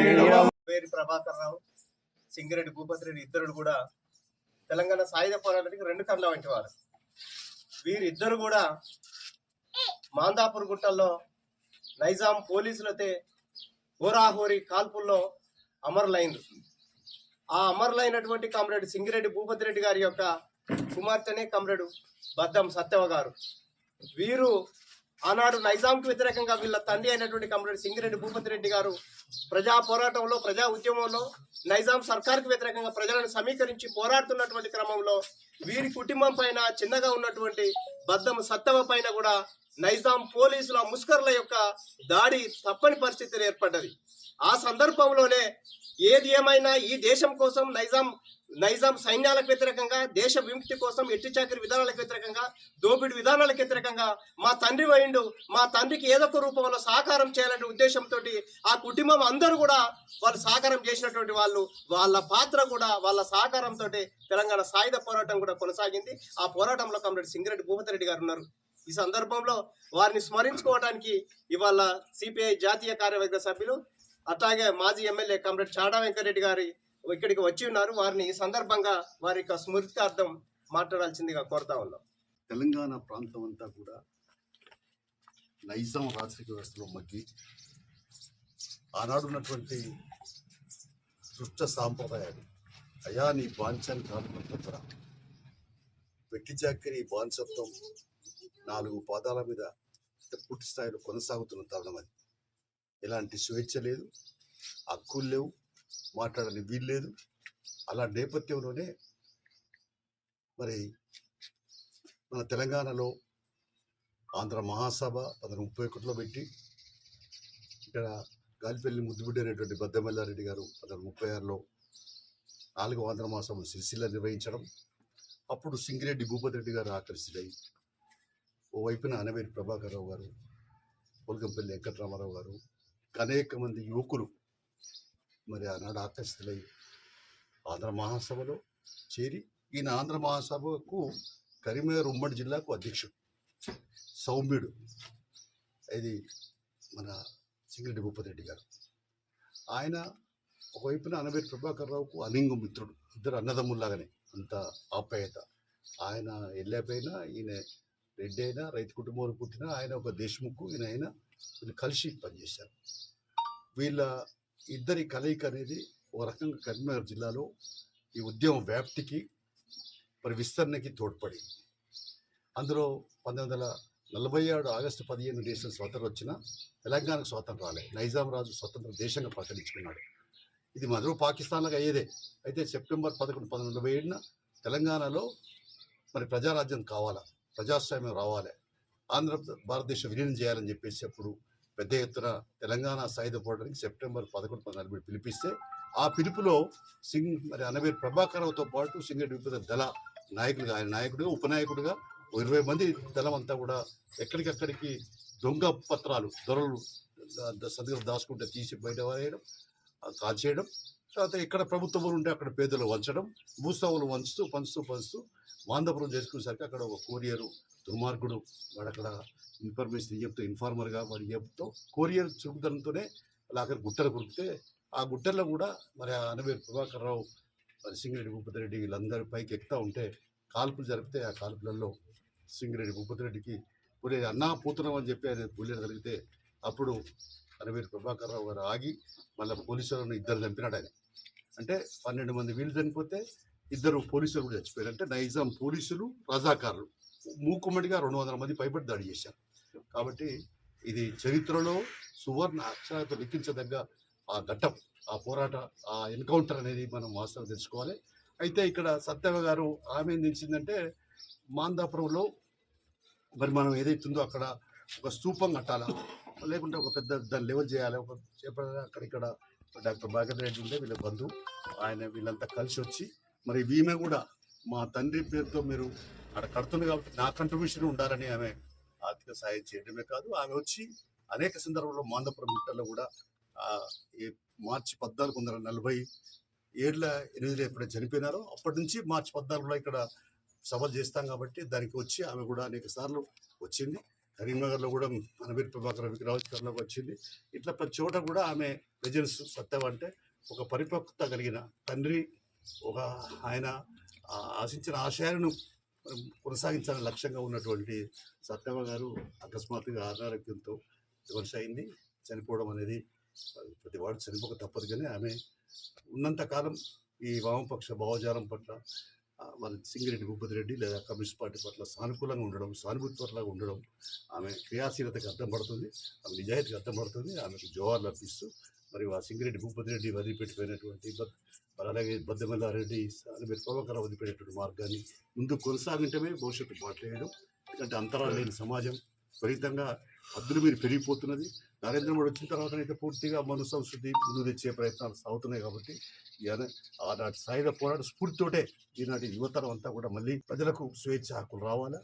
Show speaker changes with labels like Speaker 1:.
Speaker 1: నిడవమో.
Speaker 2: పేరు ప్రభాకర్ రావు సింగిరెడ్డి భూపతి రెడ్డి ఇద్దరు కూడా తెలంగాణ సాయుధ పోరాటానికి రెండు కళ్ళ వంటి వారు. వీరిద్దరు కూడా మాందాపూర్ గుట్టల్లో నైజాం పోలీసులతో హోరాహోరీ కాల్పుల్లో అమరులైంది ఆ అమరులైనటువంటి కామ్రేడ్ సింగిరెడ్డి భూపతి రెడ్డి గారి యొక్క కుమార్తెనే కామ్రేడు బద్దం సత్యవ గారు. వీరు ఆనాడు నైజాంకి వ్యతిరేకంగా వీళ్ళ తండ్రి అయినటువంటి కామ్రేడ్ సింగిరెడ్డి భూపతి రెడ్డి గారు ప్రజా పోరాటంలో ప్రజా ఉద్యమంలో నైజాం సర్కార్కి వ్యతిరేకంగా ప్రజలను సమీకరించి పోరాడుతున్నటువంటి క్రమంలో వీరి కుటుంబం పైన చిన్నగా ఉన్నటువంటి బద్దం సత్తవ పైన కూడా నైజాం పోలీసుల ముష్కర్ల యొక్క దాడి తప్పని పరిస్థితులు ఏర్పడ్డది. ఆ సందర్భంలోనే ఏది ఏమైనా ఈ దేశం కోసం నైజాం నైజాం సైన్యాలకు వ్యతిరేకంగా దేశ విముక్తి కోసం ఎట్టి చాకరి విధానాలకు వ్యతిరేకంగా దోపిడి విధానాలకు వ్యతిరేకంగా మా తండ్రి వైండు మా తండ్రికి ఏదో ఒక రూపంలో సహకారం చేయాలనే ఉద్దేశంతో ఆ కుటుంబం అందరూ కూడా వాళ్ళు సహకారం చేసినటువంటి వాళ్ళు వాళ్ళ పాత్ర కూడా వాళ్ళ సహకారంతో తెలంగాణ సాయుధ పోరాటం కూడా కొనసాగింది. ఆ పోరాటంలో కమ్రేడ్ సింగరెడ్డి భూపతి రెడ్డి గారు ఉన్నారు. ఈ సందర్భంలో వారిని స్మరించుకోవడానికి ఇవాళ సిపిఐ జాతీయ కార్యవర్గ సభ్యులు అట్లాగే మాజీ ఎమ్మెల్యే కమ్రేడ్ చాడా వెంకరెడ్డి గారి ఇక్కడికి వచ్చి ఉన్నారు. వారిని ఈ సందర్భంగా వారి యొక్క స్మృత్యార్థం మాట్లాడాల్సిందిగా కోరుతా ఉన్నాం.
Speaker 3: తెలంగాణ ప్రాంతం అంతా కూడా నైజాం రాజకీయ వ్యవస్థలో మగ్గి ఆనాడున్నటువంటి దుష్ట సాంప్రదాయాలు అయా నీ బాంఛాన్ని కాదు వెట్టి చాకరి బానిసత్వం నాలుగు పాదాల మీద పూర్తి స్థాయిలో కొనసాగుతున్న తరుణం అది. ఎలాంటి స్వేచ్ఛ లేదు హక్కులు లేవు మాట్లాడని వీలు లేదు. అలా నేపథ్యంలోనే మరి మన తెలంగాణలో ఆంధ్ర మహాసభ పంతొమ్మిది ముప్పై ఒకటిలో పెట్టి ఇక్కడ గాలిపల్లి ముద్దుబిడ్డ అనేటువంటి బద్దమల్లారెడ్డి గారు పంతొమ్మిది ముప్పై ఆరులో నాలుగో ఆంధ్ర మహాసభ సిరిసిల్ల నిర్వహించడం అప్పుడు సింగిరెడ్డి భూపతి రెడ్డి గారు ఆకర్షితులై ఓవైపున అనవేరి ప్రభాకర్ రావు గారు పొలగంపల్లి వెంకటరామారావు గారు అనేక మంది యువకులు మరి ఆనాడు ఆకర్షితులై ఆంధ్ర మహాసభలో చేరి ఈయన ఆంధ్ర మహాసభకు కరీంనగర్ ఉమ్మడి జిల్లాకు అధ్యక్షుడు సౌమ్యుడు. ఇది మన సింగిరెడ్డి భూపతి రెడ్డి గారు. ఆయన ఒకవైపున అనవేరి ప్రభాకర్ రావుకు అలింగ మిత్రుడు ఇద్దరు అన్నదమ్ముల్లాగానే అంత ఆప్యాయత. ఆయన వెళ్ళకపోయినా ఈయన రెడ్డి అయినా రైతు కుటుంబంలో పుట్టిన ఆయన ఒక దేశముఖు ఈయన అయినా వీళ్ళు కలిసి పనిచేశారు. వీళ్ళ ఇద్దరి కలయిక అనేది ఒక రకంగా కరీంనగర్ జిల్లాలో ఈ ఉద్యమ వ్యాప్తికి మరి విస్తరణకి తోడ్పడింది. అందులో పంతొమ్మిది వందల నలభై ఏడు ఆగస్టు పదిహేను దేశం స్వాతంత్రం వచ్చిన తెలంగాణకు స్వాతంత్రం రాలే నైజాం రాజు స్వతంత్ర దేశంగా ప్రకటించుకున్నాడు. ఇది మరో పాకిస్తాన్లకు అయ్యేదే. అయితే సెప్టెంబర్ పదకొండు పంతొమ్మిది వందల ఏడున తెలంగాణలో మరి ప్రజారాజ్యం కావాలా? ప్రజాస్వామ్యం రావాలి. ఆంధ్ర భారతదేశం విలీనం చేయాలని చెప్పేసి అప్పుడు పెద్ద ఎత్తున తెలంగాణ సాయుధ పోరాటానికి సెప్టెంబర్ పదకొండు పంతొమ్మిది నలభై పిలిపిస్తే ఆ పిలుపులో సింగ్ మరి అనవేర్ ప్రభాకరరావుతో పాటు సింగరెడ్డి విపద దళ నాయకులుగా ఆయన నాయకుడిగా ఉపనాయకుడిగా ఇరవై మంది దళం అంతా కూడా ఎక్కడికక్కడికి దొంగ పత్రాలు దొరలు ద- దాచుకుంటే తీసి బయట పారేయడం కాల్చేయడం తర్వాత ఎక్కడ ప్రభుత్వం ఉంటే అక్కడ పేదలు వంచడం భూస్వాములు వంచుతూ పంచుతూ పంచుతూ మాందపురం చేసుకునేసరికి అక్కడ ఒక కోరియరు దుర్మార్గుడు వాడు అక్కడ ఇన్ఫర్మేషన్ చెప్తూ ఇన్ఫార్మర్గా వాడు చెప్తూ కోరియర్ చురుకుదనంతోనే అలా అక్కడ గుట్టలు కురిపితే ఆ గుట్టల్లో కూడా మరి ఆ అనవేరు ప్రభాకర్ రావు మరి సింగిరెడ్డి భూపతిరెడ్డి వీళ్ళందరి పైకి ఎక్కుతా ఉంటే కాల్పులు జరిపితే ఆ కాల్పులలో సింగిరెడ్డి భూపతి రెడ్డికి అన్నా పోతున్నాం అని చెప్పి ఆయన పులిని జరిగితే అప్పుడు అనవేరు ప్రభాకర్ రావు గారు ఆగి మళ్ళీ పోలీసులను ఇద్దరు చంపినాడు ఆయన. అంటే పన్నెండు మంది వీళ్ళు చనిపోతే ఇద్దరు పోలీసులు కూడా చచ్చిపోయారు. అంటే నైజాం పోలీసులు రజాకారులు. మూకుమ్మడిగా రెండు వందల మంది పైబడి దాడి చేశారు. కాబట్టి ఇది చరిత్రలో సువర్ణ అక్షరాలతో లిఖించదగ్గ ఆ ఘట్టం ఆ పోరాట ఆ ఎన్కౌంటర్ అనేది మనం వాస్తవం తెలుసుకోవాలి. అయితే ఇక్కడ సత్యవ గారు ఆమె ఏం తెలిసిందంటే మాందాపురంలో మరి మనం ఏదైతుందో అక్కడ ఒక స్తూపం కట్టాలా? లేకుంటే ఒక పెద్ద దాన్ని లెవెల్ చేయాలి? ఒక చెప్పాలి అక్కడ ఇక్కడ డాక్టర్ భాగవత్ రెడ్డి ఉండే వీళ్ళ బంధువు ఆయన వీళ్ళంతా కలిసి వచ్చి మరి ఈమె కూడా మా తండ్రి పేరుతో మీరు అక్కడ కడుతుంది కాబట్టి నా కంట్రిబ్యూషన్ ఉండాలని ఆమె ఆర్థిక సహాయం చేయడమే కాదు. ఆమె వచ్చి అనేక సందర్భాల్లో మాందపురం మిట్టల్లో కూడా ఈ మార్చి పద్నాలుగు వందల నలభై ఏళ్ళ ఎనిమిదిలో ఎప్పుడైతే చనిపోయినారో అప్పటి నుంచి మార్చి పద్నాలుగులో ఇక్కడ సభలు చేస్తాం కాబట్టి దానికి వచ్చి ఆమె కూడా అనేక సార్లు వచ్చింది. కరీంనగర్లో కూడా అనబీర్ ప్రభాకర్ విగ్రహావిష్కరణకు వచ్చింది. ఇట్లా ప్రతి చోట కూడా ఆమె ప్రజెన్స్ సత్యం అంటే ఒక పరిపక్వత కలిగిన తండ్రి ఒక ఆయన ఆశించిన ఆశయాలను కొనసాగించాలని లక్ష్యంగా ఉన్నటువంటి సత్యమ్మ గారు అకస్మాత్తుగా అనారోగ్యంతో విమర్శ అయింది. చనిపోవడం అనేది ప్రతి వాడు చనిపోక తప్పదు కానీ ఆమె ఉన్నంతకాలం ఈ వామపక్ష భావజాలం పట్ల వాళ్ళ మన సింగిరెడ్డి భూపతి రెడ్డి లేదా కమ్యూనిస్ట్ పార్టీ పట్ల సానుకూలంగా ఉండడం సానుభూతి పట్ల ఉండడం ఆమె క్రియాశీలతకు అర్థం పడుతుంది ఆమె నిజాయితీకి అర్థం పడుతుంది ఆమెకు జోహార్లు అర్పిస్తూ మరి ఆ సింగిరెడ్డి భూపతి రెడ్డి వదిలిపెట్టిపోయినటువంటి బద్ మరి అలాగే బద్దెమల్లారెడ్డి మీరు ప్రభాకర్ వదిలిపెట్టినటువంటి మార్గాన్ని ముందు కొనసాగించడమే భవిష్యత్తు మాట్లాడడం ఎందుకంటే అంతరాలు లేని సమాజం. విపరీతంగా హద్దులు మీరు పెరిగిపోతున్నది. నరేంద్ర మోడీ వచ్చిన తర్వాత అయితే పూర్తిగా మను సంస్కృతి ముందు తెచ్చే ప్రయత్నాలు సాగుతున్నాయి కాబట్టి ఈయన ఆనాటి సాయుధ పోరాట స్ఫూర్తితోటే ఈనాటి యువతరం అంతా కూడా మళ్ళీ ప్రజలకు స్వేచ్ఛ హక్కులు రావాలా?